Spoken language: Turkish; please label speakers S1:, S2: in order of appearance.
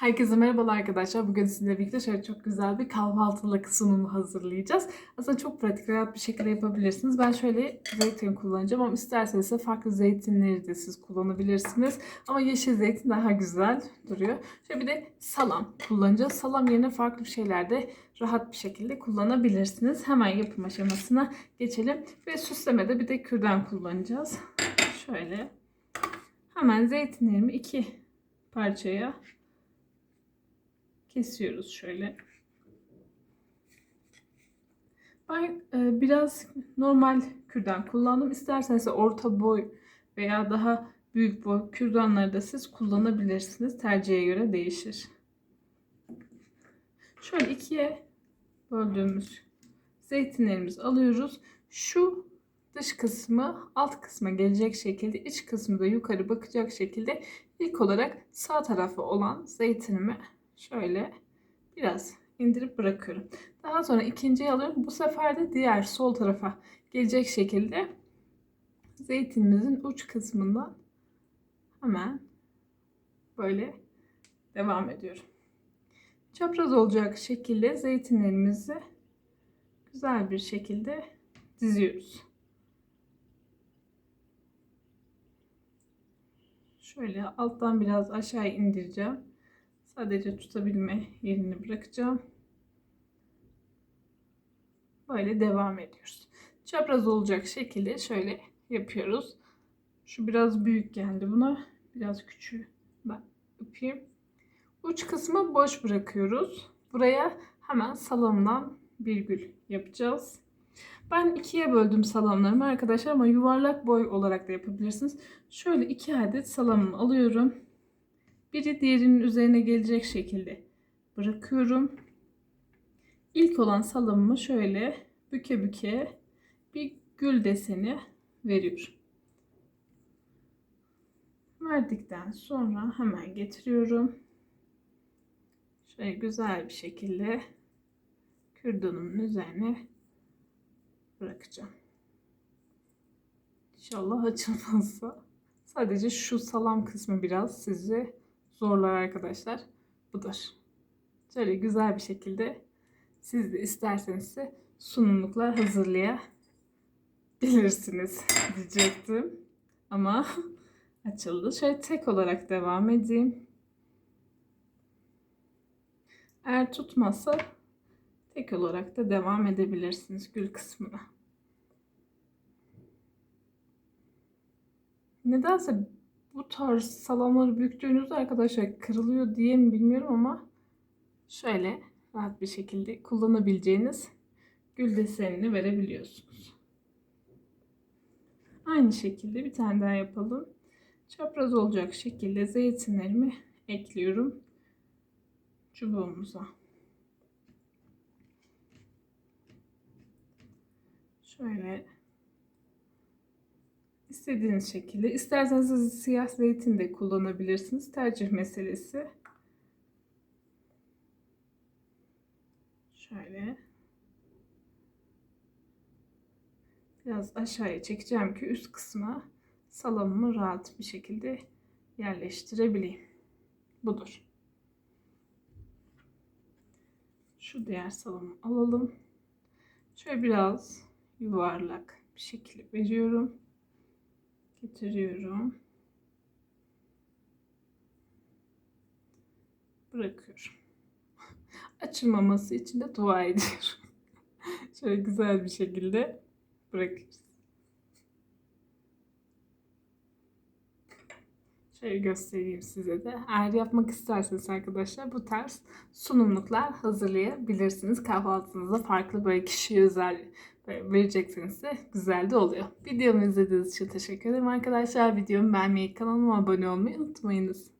S1: Herkese merhabalar arkadaşlar. Bugün sizinle birlikte şöyle çok güzel bir kahvaltılık sunumu hazırlayacağız. Aslında çok pratik, rahat bir şekilde yapabilirsiniz. Ben şöyle zeytin kullanacağım ama isterseniz de farklı zeytinleri de siz kullanabilirsiniz. Ama yeşil zeytin daha güzel duruyor. Şöyle bir de salam kullanacağız. Salam yerine farklı şeyler de rahat bir şekilde kullanabilirsiniz. Hemen yapım aşamasına geçelim. Ve süslemede bir de kürdan kullanacağız. Şöyle hemen zeytinlerimi iki parçaya kesiyoruz şöyle. Ben e, biraz normal kürdan kullandım. İsterseniz orta boy veya daha büyük boy kürdanları da siz kullanabilirsiniz. Tercihe göre değişir. Şöyle ikiye böldüğümüz zeytinlerimizi alıyoruz. Şu dış kısmı alt kısma gelecek şekilde iç kısmı da yukarı bakacak şekilde ilk olarak sağ tarafı olan zeytinimi şöyle biraz indirip bırakıyorum. Daha sonra ikinciyi alıyorum. Bu sefer de diğer sol tarafa gelecek şekilde zeytinimizin uç kısmından hemen böyle devam ediyorum. Çapraz olacak şekilde zeytinlerimizi güzel bir şekilde diziyoruz. Şöyle alttan biraz aşağı indireceğim. Sadece tutabilme yerini bırakacağım. Böyle devam ediyoruz. Çapraz olacak şekilde şöyle yapıyoruz. Şu biraz büyük geldi buna. Biraz küçüğü ben yapayım. Uç kısmı boş bırakıyoruz. Buraya hemen salamdan virgül yapacağız. Ben ikiye böldüm salamlarımı arkadaşlar ama yuvarlak boy olarak da yapabilirsiniz. Şöyle iki adet salamımı alıyorum. Biri diğerinin üzerine gelecek şekilde bırakıyorum. İlk olan salamımı şöyle büke büke bir gül deseni veriyorum. Verdikten sonra hemen getiriyorum. Şöyle güzel bir şekilde kürdanımın üzerine bırakacağım. İnşallah açılmazsa. Sadece şu salam kısmı biraz sizi zorlar arkadaşlar. Budur. Şöyle güzel bir şekilde siz de isterseniz de sunumluklar hazırlayabilirsiniz diyecektim. Ama açıldı. Şöyle tek olarak devam edeyim. Eğer tutmazsa tek olarak da devam edebilirsiniz gül kısmına. Nedense bu tarz salamları büktüğünüzde arkadaşlar kırılıyor diye mi bilmiyorum ama şöyle rahat bir şekilde kullanabileceğiniz gül desenini verebiliyorsunuz. Aynı şekilde bir tane daha yapalım. Çapraz olacak şekilde zeytinlerimi ekliyorum çubuğumuza. Şöyle istediğiniz şekilde. İsterseniz siyah zeytin de kullanabilirsiniz. Tercih meselesi. Şöyle. Biraz aşağıya çekeceğim ki üst kısma salamımı rahat bir şekilde yerleştirebileyim. Budur. Şu diğer salamı alalım. Şöyle biraz yuvarlak bir şekilde veriyorum getiriyorum. Bırakıyorum. Açılmaması için de dua ediyorum. Şöyle güzel bir şekilde bırakıyoruz. Şöyle göstereyim size de. Eğer yapmak isterseniz arkadaşlar bu tarz sunumluklar hazırlayabilirsiniz. Kahvaltınızda farklı böyle kişiye özel verecekseniz de güzel de oluyor. Videomu izlediğiniz için teşekkür ederim arkadaşlar. Videomu beğenmeyi, kanalıma abone olmayı unutmayınız.